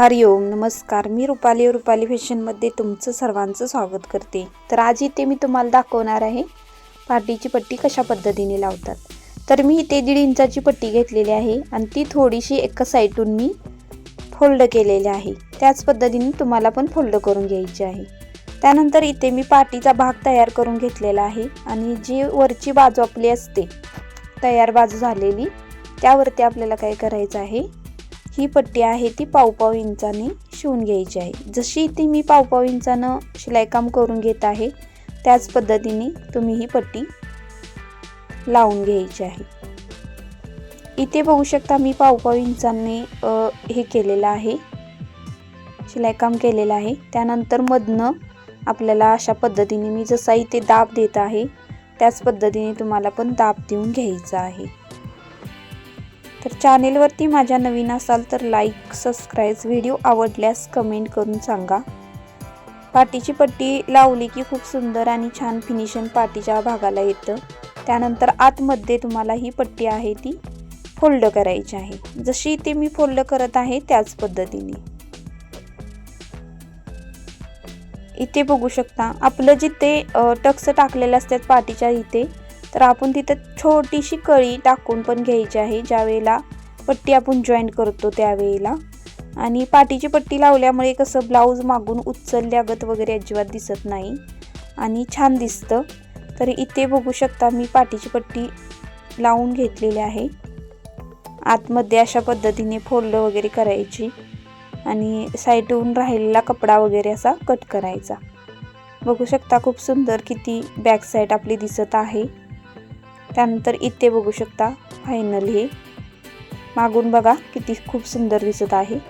हरिओम नमस्कार. मी रुपाली रुपाली फॅशनमध्ये तुमचं सर्वांचं स्वागत करते. तर आज इथे मी तुम्हाला दाखवणार आहे पाटीची पट्टी कशा पद्धतीने लावतात. तर मी इथे दीड इंचाची पट्टी घेतलेली आहे आणि ती थोडीशी एका साईडून मी फोल्ड केलेली आहे. त्याच पद्धतीने तुम्हाला पण फोल्ड करून घ्यायची आहे. त्यानंतर इथे मी पाटीचा भाग तयार करून घेतलेला आहे आणि जी वरची बाजू आपली असते तयार बाजू झालेली त्यावरती आपल्याला काय करायचं आहे ही पट्टी आहे ती पावपाव इंचाने शिवून घ्यायची आहे. जशी ती मी पावपाव इंचानं शिलाईकाम करून घेत आहे त्याच पद्धतीने तुम्ही ही पट्टी लावून घ्यायची आहे. इथे बघू शकता मी पावपाव इंचाने हे केलेलं आहे. शिलाईकाम केलेलं आहे. त्यानंतर मधनं आपल्याला अशा पद्धतीने मी जसा इथे दाब देत आहे त्याच पद्धतीने तुम्हाला पण दाब देऊन घ्यायचा आहे. चॅनेलवरती माझ्या नवीन असाल तर लाईक सबस्क्राईब व्हिडिओ आवडल्यास कमेंट करून सांगा. पाटीची पट्टी लावली की खूप सुंदर आणि छान फिनिशिंग पाटीच्या भागाला येतं. त्यानंतर आतमध्ये तुम्हाला ही पट्टी आहे ती फोल्ड करायची आहे. जशी इथे मी फोल्ड करत आहे त्याच पद्धतीने. इथे बघू शकता आपलं जिथे टक्स टाकलेलं असतात पाटीच्या इथे तर आपण तिथं छोटीशी कळी टाकून पण घ्यायची आहे ज्या वेळेला पट्टी आपण जॉईंट करतो त्यावेळेला. आणि पाठीची पट्टी लावल्यामुळे कसं ब्लाऊज मागून उचलल्यागत वगैरे अजिबात दिसत नाही. आणि छान दिसतं. तर इथे बघू शकता मी पाठीची पट्टी लावून घेतलेली आहे. आतमध्ये अशा पद्धतीने फोल्ड वगैरे करायची. आणि साईडहून राहिलेला कपडा वगैरे असा कट करायचा. बघू शकता खूप सुंदर किती बॅक साईड आपली दिसत आहे. त्यानंतर इथे बघू शकता फायनल हे. मागून बघा किती खूप सुंदर दिसत आहे.